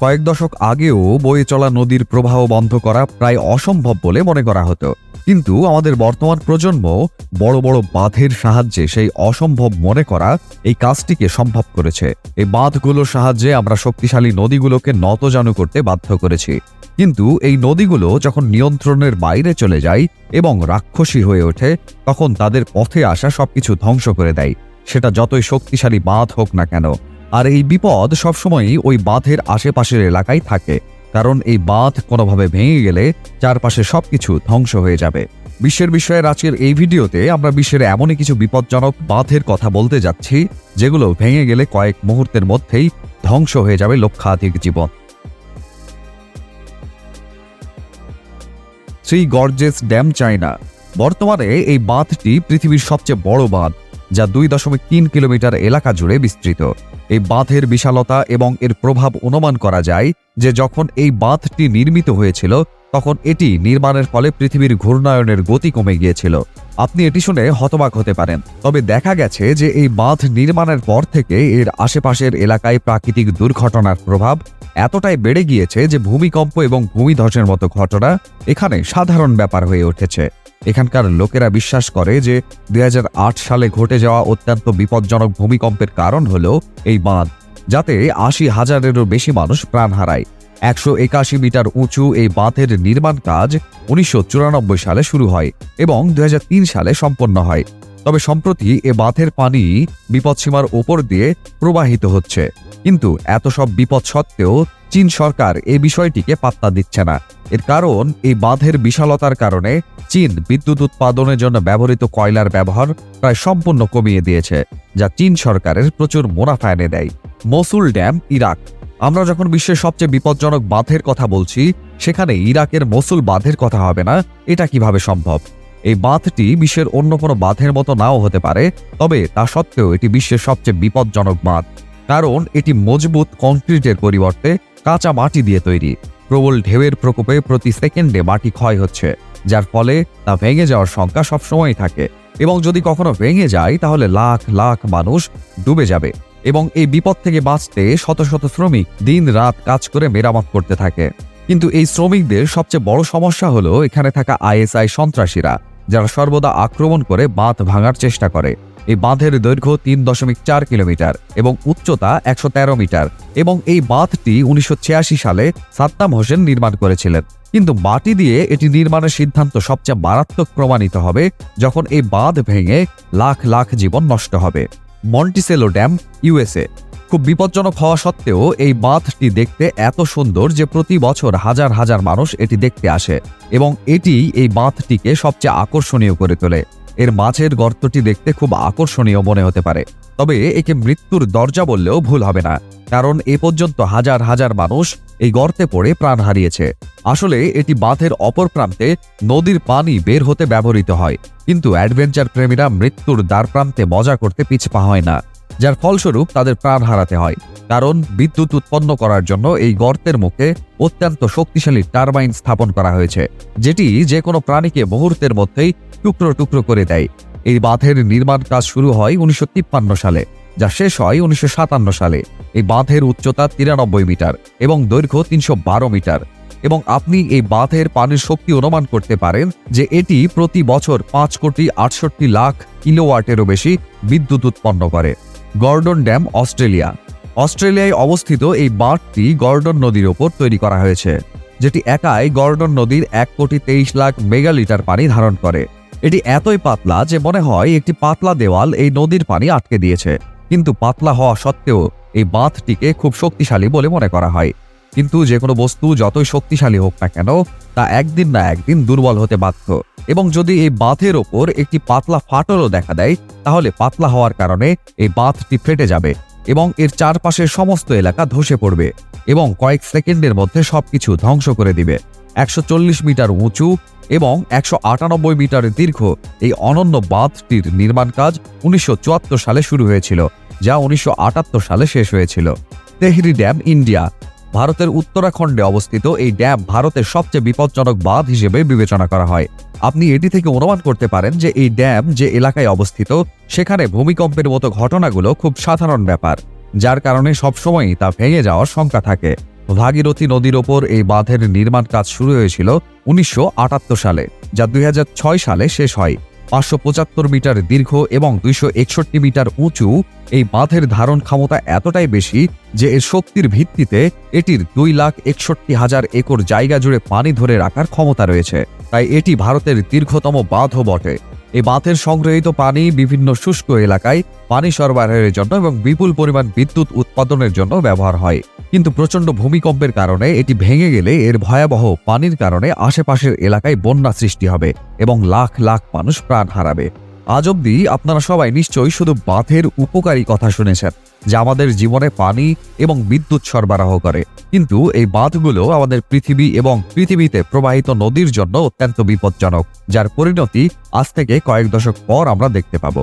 কয়েক দশক আগেও বয়ে চলা নদীর প্রবাহ বন্ধ করা প্রায় অসম্ভব বলে মনে করা হতো। কিন্তু আমাদের বর্তমান প্রজন্ম বড় বড় বাঁধের সাহায্যে সেই অসম্ভব মনে করা এই কাজটিকে সম্ভব করেছে। এই বাঁধগুলোর সাহায্যে আমরা শক্তিশালী নদীগুলোকে নতজানু করতে বাধ্য করেছি। কিন্তু এই নদীগুলো যখন নিয়ন্ত্রণের বাইরে চলে যায় এবং রাক্ষসী হয়ে ওঠে, তখন তাদের পথে আসা সবকিছু ধ্বংস করে দেয়। সেটা যতই শক্তিশালী বাঁধ হোক না কেন আর এই বিপদ সবসময়ই ওই বাঁধের আশেপাশের এলাকায় থাকে, কারণ এই বাঁধ কোনোভাবে ভেঙে গেলে চারপাশে সবকিছু ধ্বংস হয়ে যাবে। বিশ্বের বিষয়ে আজকের এই ভিডিওতে আমরা বিশ্বের এমনই কিছু বিপজ্জনক বাঁধের কথা বলতে যাচ্ছি, যেগুলো ভেঙে গেলে কয়েক মুহূর্তের মধ্যেই ধ্বংস হয়ে যাবে লক্ষাধিক জীবন। Three Gorges Dam China. বর্তমানে এই বাঁধটি পৃথিবীর সবচেয়ে বড় বাঁধ, যা দুই দশমিক তিন কিলোমিটার এলাকা জুড়ে বিস্তৃত। এই বাঁধের বিশালতা এবং এর প্রভাব অনুমান করা যায় যে যখন এই বাঁধটি নির্মিত হয়েছিল, তখন এটি নির্মাণের ফলে পৃথিবীর ঘূর্ণায়নের গতি কমে গিয়েছিল। আপনি এটি শুনে হতবাক হতে পারেন। তবে দেখা গেছে যে এই বাঁধ নির্মাণের পর থেকে এর আশেপাশের এলাকায় প্রাকৃতিক দুর্ঘটনার প্রভাব এতটাই বেড়ে গিয়েছে যে ভূমিকম্প এবং ভূমিধসের মতো ঘটনা এখানে সাধারণ ব্যাপার হয়ে উঠেছে। এখানকার লোকেরা বিশ্বাস করে যে দুই হাজার আট সালে ঘটে যাওয়া অত্যন্ত বিপজ্জনক ভূমিকম্পের কারণ হল এই বাঁধ, যাতে আশি হাজারেরও বেশি মানুষ প্রাণ হারায়। একশো একাশি মিটার উঁচু এই বাঁধের নির্মাণ কাজ উনিশশো চুরানব্বই সালে শুরু হয় এবং দু হাজার তিন সালে সম্পন্ন হয়। তবে সম্প্রতি এ বাঁধের পানি বিপদসীমার ওপর দিয়ে প্রবাহিত হচ্ছে। কিন্তু এত সব বিপদ সত্ত্বেও চীন সরকার এ বিষয়টিকে পাত্তা দিচ্ছে না। এর কারণ, এই বাঁধের বিশালতার কারণে চীন বিদ্যুৎ উৎপাদনের জন্য ব্যবহৃত কয়লার ব্যবহার প্রায় সম্পূর্ণ কমিয়ে দিয়েছে, যা চীন সরকারের প্রচুর মুনাফা এনে দেয়। Mosul Dam, Iraq. আমরা যখন বিশ্বের সবচেয়ে বিপজ্জনক বাঁধের কথা বলছি সেখানে ইরাকের মসুল বাঁধের কথা হবে না, এটা কীভাবে সম্ভব? এই বাঁধটি বিশ্বের অন্য কোনো বাঁধের মতো নাও হতে পারে, তবে তা সত্ত্বেও এটি বিশ্বের সবচেয়ে বিপজ্জনক বাঁধ। কারণ এটি মজবুত কংক্রিটের পরিবর্তে কাঁচা মাটি দিয়ে তৈরি। প্রবল ঢেউয়ের প্রকোপে প্রতি সেকেন্ডে মাটি ক্ষয় হচ্ছে, যার ফলে তা ভেঙে যাওয়ার সংখ্যা সবসময়ই থাকে। এবং যদি কখনো ভেঙে যায়, তাহলে লাখ লাখ মানুষ ডুবে যাবে এবং এই বিপদ থেকে বাঁচতে শত শত শ্রমিক দিন রাত কাজ করে মেরামত করতে থাকে। কিন্তু এই শ্রমিকদের সবচেয়ে বড় সমস্যা হলো এখানে থাকা আইএসআই সন্ত্রাসীরা, যারা সর্বদা আক্রমণ করে বাঁধ ভাঙার চেষ্টা করে। এই বাঁধের দৈর্ঘ্য তিন দশমিক চার কিলোমিটার এবং উচ্চতা একশো তেরো মিটার এবং এই বাঁধটি উনিশশো ছিয়াশি সালে সাত্তাম হোসেন নির্মাণ করেছিলেন। কিন্তু মাটি দিয়ে এটি নির্মাণের সিদ্ধান্ত সবচেয়ে মারাত্মক প্রমাণিত হবে যখন এই বাঁধ ভেঙে লাখ লাখ জীবন নষ্ট হবে। Monticello Dam, USA. খুব বিপজ্জনক হওয়া সত্ত্বেও এই বাঁধটি দেখতে এত সুন্দর যে প্রতি বছর হাজার হাজার মানুষ এটি দেখতে আসে এবং এটি এই বাঁধটিকে সবচেয়ে আকর্ষণীয় করে তোলে। এর মাঝের গর্তটি দেখতে খুব আকর্ষণীয় মনে হতে পারে। তবে একে মৃত্যুর দরজা বললেও ভুল হবে না, কারণ এ পর্যন্ত হাজার হাজার মানুষ এই গর্তে পড়ে প্রাণ হারিয়েছে। আসলে এটি বাঁধের অপর প্রান্তে নদীর পানি বের হতে ব্যবহৃত হয়, কিন্তু অ্যাডভেঞ্চার প্রেমীরা মৃত্যুর দ্বার প্রান্তে মজা করতে পিছপা হয় না। যার ফলস্বরূপ তাদের প্রাণ হারাতে হয়। কারণ বিদ্যুৎ উৎপন্ন করার জন্য এই গর্তের মুখে অত্যন্ত শক্তিশালী টারবাইন স্থাপন করা হয়েছে, যেটি যে কোনো প্রাণীকে মুহূর্তের মধ্যেই টুকরো টুকরো করে দেয়। এই বাঁধের নির্মাণ কাজ শুরু হয় উনিশশো সালে, যা শেষ হয় উনিশশো সাতান্ন সালে। এই বাঁধের উচ্চতা তিরানব্বই মিটার এবং দৈর্ঘ্য তিনশো বারো মিটার। এবং আপনি এই বাঁধের পানির শক্তি অনুমান করতে পারেন যে এটি প্রতি বছর পাঁচ কোটি আটষট্টি লাখ কিলোওয়াটেরও বেশি বিদ্যুৎ উৎপন্ন করে। Gordon Dam, Australia. অস্ট্রেলিয়ায় অবস্থিত এই বাঁধটি গর্ডন নদীর ওপর তৈরি করা হয়েছে, যেটি একাই গর্ডন নদীর এক কোটি তেইশ লাখ মেগালিটার পানি ধারণ করে। এটি এতই পাতলা যে মনে হয় একটি পাতলা দেওয়াল এই নদীর পানি আটকে দিয়েছে। কিন্তু পাতলা হওয়া সত্ত্বেও এই বাঁধটিকে খুব শক্তিশালী বলে মনে করা হয়। কিন্তু যে কোনো বস্তু যতই শক্তিশালী হোক না কেন, তা একদিন না একদিন দুর্বল হতে বাধ্য। এবং যদি এই বাঁধের ওপর একটি পাতলা ফাটলও দেখা দেয়, তাহলে পাতলা হওয়ার কারণে এই বাঁধটি ফেটে যাবে এবং এর চারপাশের সমস্ত এলাকা ধসে পড়বে এবং কয়েক সেকেন্ডের মধ্যে সবকিছু ধ্বংস করে দিবে। একশো চল্লিশ মিটার উঁচু এবং একশো আটানব্বই মিটার দীর্ঘ এই অনন্য বাঁধটির নির্মাণ কাজ উনিশশো চুয়াত্তর সালে শুরু হয়েছিল, যা উনিশশো আটাত্তর সালে শেষ হয়েছিল। তেহরি ড্যাম, ইন্ডিয়া ভারতের উত্তরাখণ্ডে অবস্থিত এই ড্যাম ভারতের সবচেয়ে বিপজ্জনক বাঁধ হিসেবে বিবেচনা করা হয়। আপনি এটি থেকে অনুমান করতে পারেন যে এই ড্যাম যে এলাকায় অবস্থিত, সেখানে ভূমিকম্পের মতো ঘটনাগুলো খুব সাধারণ ব্যাপার, যার কারণে সবসময়ই তা ভেঙে যাওয়ার শঙ্কা থাকে। ভাগীরথী নদীর ওপর এই বাঁধের নির্মাণ কাজ শুরু হয়েছিল উনিশশো আটাত্তর সালে, যা দুই হাজার ছয় সালে শেষ হয়। পাঁচশো পঁচাত্তর মিটার দীর্ঘ এবং দুইশো একষট্টি মিটার উঁচু, এই বাঁধের ধারণ ক্ষমতা এতটাই বেশি যে এর শক্তির ভিত্তিতে এটির দুই লাখ একষট্টি হাজার একর জায়গা জুড়ে পানি ধরে রাখার ক্ষমতা রয়েছে। তাই এটি ভারতের দীর্ঘতম বাঁধও বটে। এই বাঁধের সংগ্রহীত পানি বিভিন্ন শুষ্ক এলাকায় পানি সরবরাহের জন্য এবং বিপুল পরিমাণ বিদ্যুৎ উৎপাদনের জন্য ব্যবহার হয়। কিন্তু প্রচণ্ড ভূমিকম্পের কারণে এটি ভেঙে গেলে এর ভয়াবহ পানির কারণে আশেপাশের এলাকায় বন্যা সৃষ্টি হবে এবং লাখ লাখ মানুষ প্রাণ হারাবে। আজ অবধি আপনারা সবাই নিশ্চয়ই শুধু বাঁধের উপকারী কথা শুনেছেন, যা আমাদের জীবনে পানি এবং বিদ্যুৎ সরবরাহ করে। কিন্তু এই বাঁধগুলো আমাদের পৃথিবী এবং পৃথিবীতে প্রবাহিত নদীর জন্য অত্যন্ত বিপজ্জনক, যার পরিণতি আজ থেকে কয়েক দশক পর আমরা দেখতে পাবো।